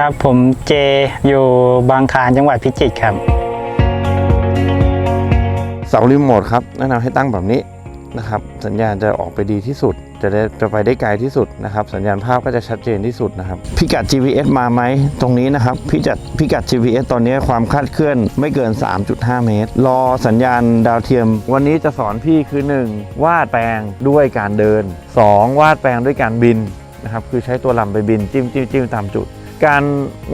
ครับผมเจอยู่บางคลานจังหวัดพิจิตรครับเสารีโมทครับแนะนำให้ตั้งแบบนี้นะครับ สัญญาณจะออกไปดีที่สุด จะได้จะไปได้ไกลที่สุดนะครับ สัญญาณภาพก็จะชัดเจนที่สุดนะครับ พิกัด GPS มาไหมตรงนี้นะครับพิกัดพิกัด GPS ตอนนี้ความคลาดเคลื่อนไม่เกิน 3.5 เมตร รอสัญญาณดาวเทียม วันนี้จะสอนพี่คือ 1 วาดแปลงด้วยการเดิน 2 วาดแปลงด้วยการบินนะครับคือใช้ตัวลำไปบินจิ้มจิ้มจิ้มตามจุด การ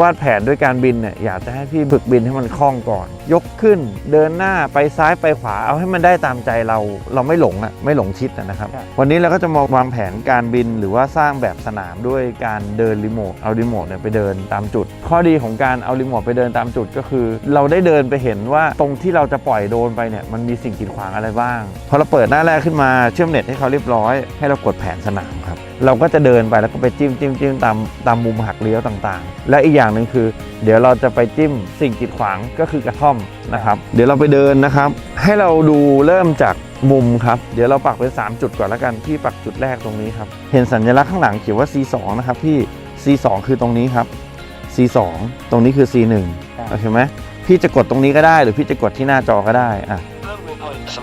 วาดแผนด้วยการบินเนี่ยอยากจะให้พี่ฝึกบินให้มันคล่องก่อน ยกขึ้นเดินหน้าไปซ้ายไปขวาเอาให้มันได้ตามใจเราเราไม่หลงอะไม่หลงทิศอะนะครับครับ วันนี้เราก็จะมาวางแผนการบินหรือว่าสร้างแบบสนามด้วยการเดินรีโมทเอารีโมทเนี่ยไปเดินตามจุด ข้อดีของการเอารีโมทไปเดินตามจุดก็คือ เราได้เดินไปเห็นว่าตรงที่เราจะปล่อยโดรนไปเนี่ยมันมีสิ่งกีดขวางอะไรบ้างพอเราเปิดหน้าแรกขึ้นมาเชื่อมเน็ตให้เขาเรียบร้อย ให้เรากดแผนสนามครับ เราก็จะเดินไปแล้วก็ไปจิ้มจิ้มจิ้มตามตามมุมหักเลี้ยวต่างๆ และอีกอย่างหนึ่งคือ เดี๋ยวเราจะไปจิ้มสิ่งกีดขวางก็คือกระท่อมนะครับ เดี๋ยวเราไปเดินนะครับ ให้เราดูเริ่มจากมุมครับ เดี๋ยวเราปักเป็น 3 จุดก่อนแล้วกันพี่ปักจุดแรกตรงนี้ครับ เห็นสัญลักษณ์ข้างหลังเขียนว่า C2 นะครับพี่ C2 คือตรงนี้ครับ C2 ตรงนี้คือ C1 ครับโอเคไหมพี่จะกดตรงนี้ก็ได้ หรือพี่จะกดที่หน้าจอก็ได้อะ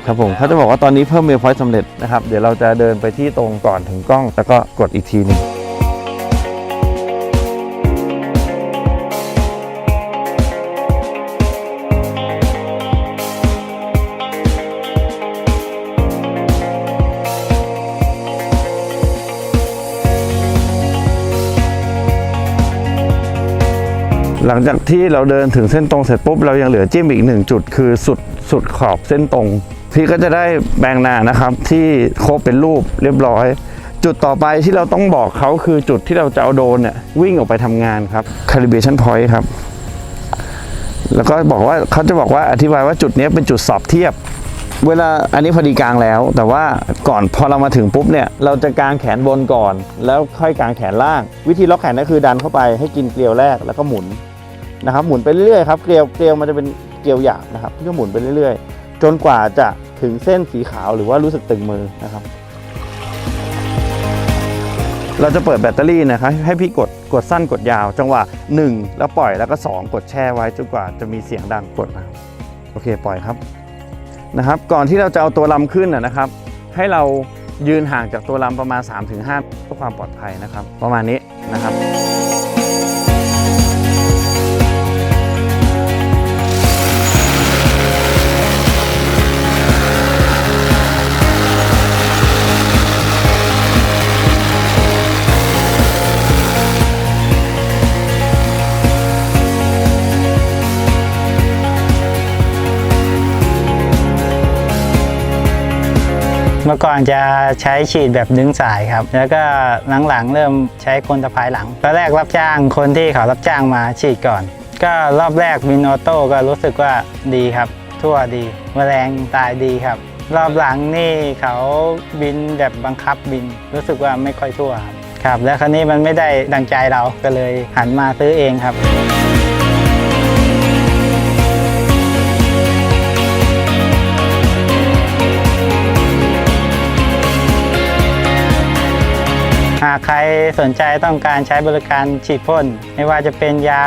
ครับผมเขาจะบอกว่าตอนนี้เพิ่มเมลพอยต์สำเร็จนะครับ เดี๋ยวเราจะเดินไปที่ตรงก่อนถึงกล้อง แล้วก็กดอีกทีหนึงหลังจากที่เราเดินถึงเส้นตรงเสร็จปุ๊บเรายังเหลือจิ้มอีกหนึ่งจุดคือสุดสุดขอบเส้นตรง พี่ก็จะได้แบงนานะครับ ที่โครบเป็นรูปเรียบร้อย จุดต่อไปที่เราต้องบอกเขาคือจุดที่เราจะเอาโดนเนี่ยวิ่งออกไปทำงานครับ calibration point ครับ แล้วก็บอกว่าเขาจะบอกว่าอธิบายว่าจุดนี้เป็นจุดสอบเทียบ เวลาอันนี้พอดีกลางแล้ว แต่ว่าก่อนพอเรามาถึงปุ๊บเนี่ยเราจะกางแขนบนก่อน แล้วค่อยกางแขนล่าง วิธีล็อกแขนก็คือดันเข้าไปให้กินเกลียวแรกแล้วก็หมุนนะครับหมุนไปเรื่อยๆครับเกลียวเกลียวมันจะเป็นเกลียวหยาบนะครับพี่ก็หมุนไปเรื่อยๆ จนกว่าจะ ถึงเส้นสีขาวหรือว่ารู้สึกตึงมือนะครับ เราจะเปิดแบตเตอรี่นะครับให้พี่กดกดสั้นกดยาว จังหวะ 1 แล้วปล่อยแล้วก็ 2 กดแช่ไว้จนกว่าจะมีเสียงดังกดนะโอเคปล่อยครับนะครับ ก่อนที่เราจะเอาตัวลำขึ้นนะนะครับ ให้เรายืนห่างจากตัวลำประมาณ 3-5เพื่อความปลอดภัยนะครับ ประมาณนี้นะครับ เมื่อก่อนจะใช้ฉีดแบบดึงสายครับ แล้วก็หลังๆเริ่มใช้คนสะพายหลังตอนแรกรับจ้างคนที่เขารับจ้างมาฉีดก่อน ก็รอบแรกวินออโต้ก็รู้สึกว่าดีครับ ทั่วดีแมลงตายดีครับ รอบหลังนี่เขาบินแบบบังคับบิน รู้สึกว่าไม่ค่อยทั่วครับครับ แล้วคราวนี้มันไม่ได้ดังใจเราก็เลยหันมาซื้อเองครับากใครสนใจต้องการใช้บริการฉีดพ่น ไม่ว่าจะเป็นยา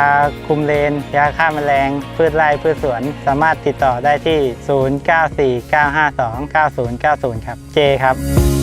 คุมเลน ยาฆ่าแมลง พืชไร่พืชสวน สามารถติดต่อได้ที่ 0949529090 ครับ เจครับ